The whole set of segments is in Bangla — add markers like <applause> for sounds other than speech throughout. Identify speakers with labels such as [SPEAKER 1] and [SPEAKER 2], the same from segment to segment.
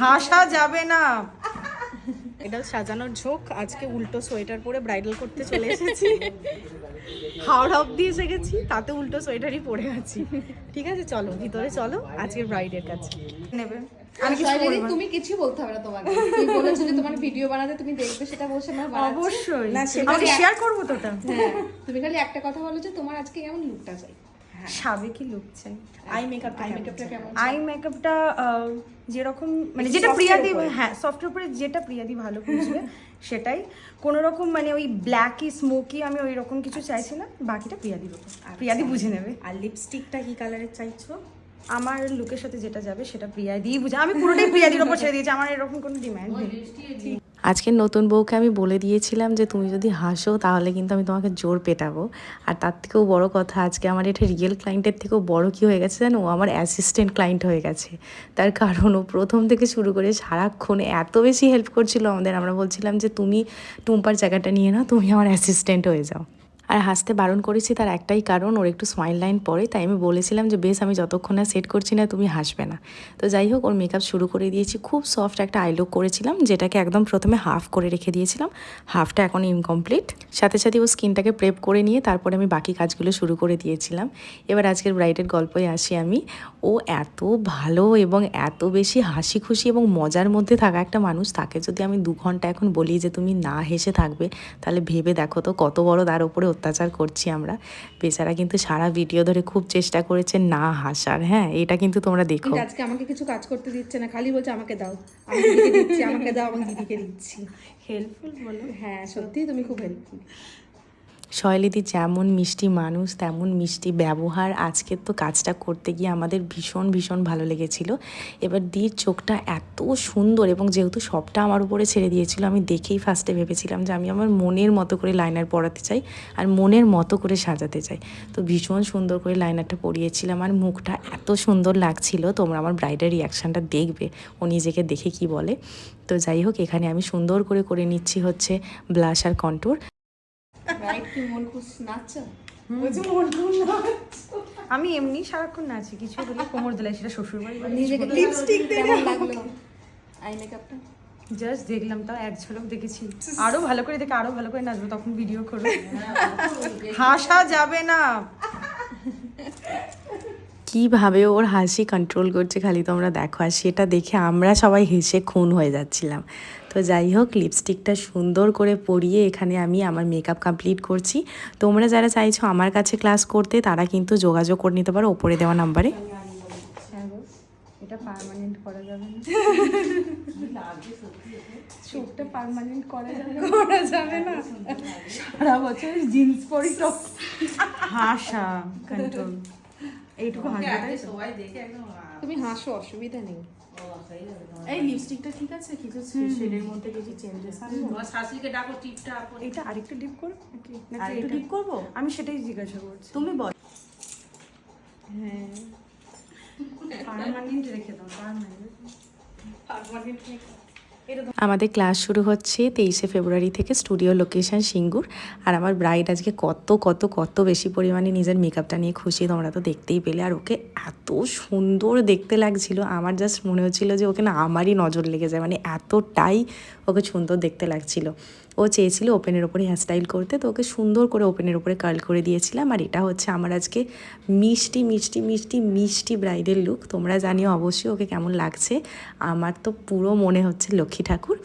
[SPEAKER 1] হাসা যাবে না।
[SPEAKER 2] এটা সাজানোর ঝোঁক আজকে উল্টো সোয়েটার পরে ব্রাইডাল করতে চলে এসেছি। হাওড়া অব্দি এসে গেছি তাতে উল্টো সোয়েটারই পরে আছি। ঠিক আছে চলো ভিতরে চলো আজকে ব্রাইডের কাছে।
[SPEAKER 1] নেবে।
[SPEAKER 3] তুমি কিছু বলতে হবে না তোমাকে। তুমি বলেছ যে তোমার ভিডিও বানাতে তুমি দেখবে সেটা বসে না
[SPEAKER 1] অবশ্যই।
[SPEAKER 2] না, সেটা
[SPEAKER 1] শেয়ার করব তো
[SPEAKER 3] হ্যাঁ তুমি খালি একটা কথা বলো যে তোমার আজকে কেমন লুকটা চাই।
[SPEAKER 1] সাবেকি লুক চাই
[SPEAKER 2] আই মেকআপ
[SPEAKER 3] আই মেকআপটা কেমন
[SPEAKER 1] আই মেকআপটা যেরকম মানে যেটা প্রিয়াদি হ্যাঁ সফটের উপরে যেটা প্রিয়াদি ভালো বুঝবে <laughs> সেটাই। কোনো রকম মানে ওই ব্ল্যাকি স্মোকি আমি ওই রকম কিছু চাইছি না বাকিটা প্রিয়াদির উপর প্রিয়াদি বুঝে নেবে।
[SPEAKER 2] আর লিপস্টিকটা কি কালারের চাইছো?
[SPEAKER 1] আমার লুকের সাথে যেটা যাবে সেটা প্রিয়াদিই বুঝে আমি পুরোটাই প্রিয়াদির উপর ছেড়ে দিয়েছি আমার এরকম কোনো ডিমান্ড নেই।
[SPEAKER 4] আজকের নতুন বউকে আমি বলে দিয়েছিলাম যে, তুমি যদি হাসো, তাহলে কিন্তু আমি তোমাকে জোর পেটাবো। আর তার থেকেও বড় কথা, আজকে আমার এটা রিয়েল ক্লায়েন্টের থেকেও বড় কি হয়ে গেছে জানো? ও আমার অ্যাসিস্ট্যান্ট ক্লায়েন্ট হয়ে গেছে। তার কারণ, ও প্রথম থেকে শুরু করে সারাক্ষণ এত বেশি হেল্প করছিল আমাদের। আমরা বলছিলাম যে, তুমি টুম্পার জায়গাটা নিয়ে নাও, তুমি আমার অ্যাসিস্ট্যান্ট হয়ে যাও। আর হাসতে বারণ করেছি তার একটাই কারণ, ওর একটু স্মাইল লাইন পড়ে, তাই আমি বলেছিলাম যে, বেশ, আমি যতক্ষণ না সেট করছি না, তুমি হাসবে না। তো যাই হোক, ওর মেকআপ শুরু করে দিয়েছি। খুব সফট একটা আইলুক করেছিলাম, যেটাকে একদম প্রথমে হাফ করে রেখে দিয়েছিলাম। হাফটা এখন ইনকমপ্লিট সাথে সাথে ও স্কিনটাকে প্রেপ করে নিয়ে তারপরে আমি বাকি কাজগুলো শুরু করে দিয়েছিলাম। এবার আজকের ব্রাইডের গল্পে আসি আমি। ও এত ভালো এবং এত বেশি হাসি খুশি এবং মজার মধ্যে থাকা একটা মানুষ, তাকে যদি আমি দু ঘণ্টা এখন বলি যে, তুমি না হেসে থাকবে, তাহলে ভেবে দেখো তো কত বড় তার উপরে অত্যাচার করছি আমরা। বেচারা কিন্তু সারা ভিডিও ধরে খুব চেষ্টা করেছে না হাসার হ্যাঁ? এটা কিন্তু তোমরা দেখো।
[SPEAKER 3] আজকে আমাকে কিছু কাজ করতে দিচ্ছে না খালি বলছে আমাকে দাও। আমি দিদিকে দিচ্ছি আমাকে দাও আমাকে দিদিকে দিচ্ছি।
[SPEAKER 1] হেল্পফুল বলো।
[SPEAKER 3] হ্যাঁ সত্যি তুমি খুব হেল্পফুল
[SPEAKER 4] শৈলীদি যেমন মিষ্টি মানুষ, তেমন মিষ্টি ব্যবহার। আজকের তো কাজটা করতে গিয়ে আমাদের ভীষণ ভীষণ ভালো লেগেছিল। এবার দির চোখটা এত সুন্দর এবং যেহেতু সবটা আমার উপরে ছেড়ে দিয়েছিল, আমি দেখেই ফার্স্টে ভেবেছিলাম যে আমি আমার মনের মতো করে লাইনার পরাতে চাই আর মনের মতো করে সাজাতে চাই। তো ভীষণ সুন্দর করে লাইনারটা পরিয়েছিলাম আর মুখটা এত সুন্দর লাগছিল। তোমরা আমার ব্রাইডের রিয়াকশানটা দেখবে, ও নিজেকে দেখে কি বলে। তো যাই হোক, এখানে আমি সুন্দর করে করে নিচ্ছি হচ্ছে ব্লাশ আর কন্ট্যুর
[SPEAKER 3] রাইট কি মন খুশ নাচছো
[SPEAKER 1] আমি এমনি সারাক্ষণ নাচি কিছু বলি কোমর দিলাই সেটা শ্বশুর বাড়ি
[SPEAKER 3] লিপস্টিক লাগল? আই মেকআপটা
[SPEAKER 1] জাস্ট দেখলাম তাও এক ঝলক দেখেছি। আরও ভালো করে দেখে আরও ভালো করে নাচবো তখন ভিডিও করব হাসা যাবে না।
[SPEAKER 4] কীভাবে ওর হাসি কন্ট্রোল করছে খালি তোমরা দেখো আর সেটা দেখে আমরা সবাই হেসে খুন হয়ে যাচ্ছিলাম। তো যাই হোক লিপস্টিকটা সুন্দর করে পরিয়ে এখানে আমি আমার মেকআপ কমপ্লিট করছি। তোমরা যারা চাইছো আমার কাছে ক্লাস করতে তারা কিন্তু যোগাযোগ করে নিতে পারো ওপরে দেওয়া নাম্বারে
[SPEAKER 1] এটা পার্মানেন্ট করা যাবে না। চোখটা পার্মানেন্ট করা যাবে করা যাবে না। সারা বছর জিন্স পরি তো হাসা কন্ট্রোল এইটুকু হাসবে তাই তো?
[SPEAKER 3] তুমি হাসো অসুবিধা নেই।
[SPEAKER 2] এই লিপস্টিকটা ঠিক আছে কিছু শেডের মধ্যে কিছু চেঞ্জেস আনব
[SPEAKER 1] এটা আরেকটু ডিপ করো নাকি
[SPEAKER 2] একটু? ডিপ করব?
[SPEAKER 1] আমি সেটাই জিজ্ঞাসা করছি।
[SPEAKER 2] তুমি বল।
[SPEAKER 1] হ্যাঁ। <laughs> পার্মানেন্ট রেখে দাও পার্মানেন্ট
[SPEAKER 4] আমাদের ক্লাস শুরু হচ্ছে তেইশে ফেব্রুয়ারি থেকে স্টুডিও লোকেশন সিঙ্গুর। আর আমার ব্রাইড আজকে কত কত কত বেশি পরিমাণে নিজের মেকআপটা নিয়ে খুশি তোমরা তো দেখতেই পেলে। আর ওকে এত সুন্দর দেখতে লাগছিল। আমার জাস্ট মনে হচ্ছিল যে ওকে না আমারই নজর লেগে যায়। মানে এতটাই ওকে সুন্দর দেখতে লাগছিল। ও চেয়েছিল ওপেনের ওপরে হেয়ারস্টাইল করতে। তো ওকে সুন্দর করে ওপেনের ওপরে কার্ল করে দিয়েছিলাম। আর এটা হচ্ছে আমার আজকে মিষ্টি মিষ্টি মিষ্টি মিষ্টি ব্রাইডের লুক তোমরা জানিও অবশ্যই ওকে কেমন লাগছে। আমার তো পুরো মনে হচ্ছে লক্ষ্মী ঠাকুর।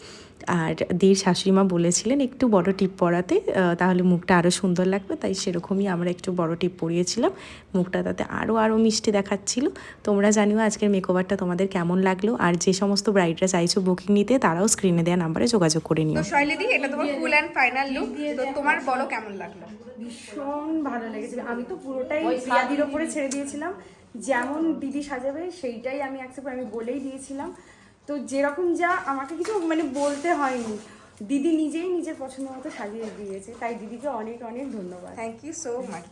[SPEAKER 4] আর দের শাশুড়িমা বলেছিলেন একটু বড় টিপ পরাতে তাহলে মুখটা আরও সুন্দর লাগবে। তাই সেরকমই আমরা একটু বড় টিপ পরিয়েছিলাম। মুখটা তাতে আরও আরও মিষ্টি দেখাচ্ছিল। তোমরা জানিও আজকের মেকওভারটা তোমাদের কেমন লাগল? আর যে সমস্ত ব্রাইডরা চাইছো বুকিং নিতে তারাও স্ক্রিনে দেওয়া নাম্বারে যোগাযোগ করে নিও।
[SPEAKER 3] শৈলীদি এটা তোমার ফুল অ্যান্ড ফাইনাল লুক তো তোমার বলো কেমন লাগল?
[SPEAKER 1] ভীষণ ভালো লেগেছে আমি তো পুরোটাই প্রিয়াদির ওপরে ছেড়ে দিয়েছিলাম। যেমন দিদি সাজাবে সেইটাই আমি অ্যাকসেপ্ট আমি বলেই দিয়েছিলাম। তো যেরকম যা আমাকে কিছু মানে বলতে হয়নি। দিদি নিজেই নিজের পছন্দ মতো সাজিয়ে দিয়েছে, তাই দিদিকে অনেক অনেক ধন্যবাদ।
[SPEAKER 3] Thank you so much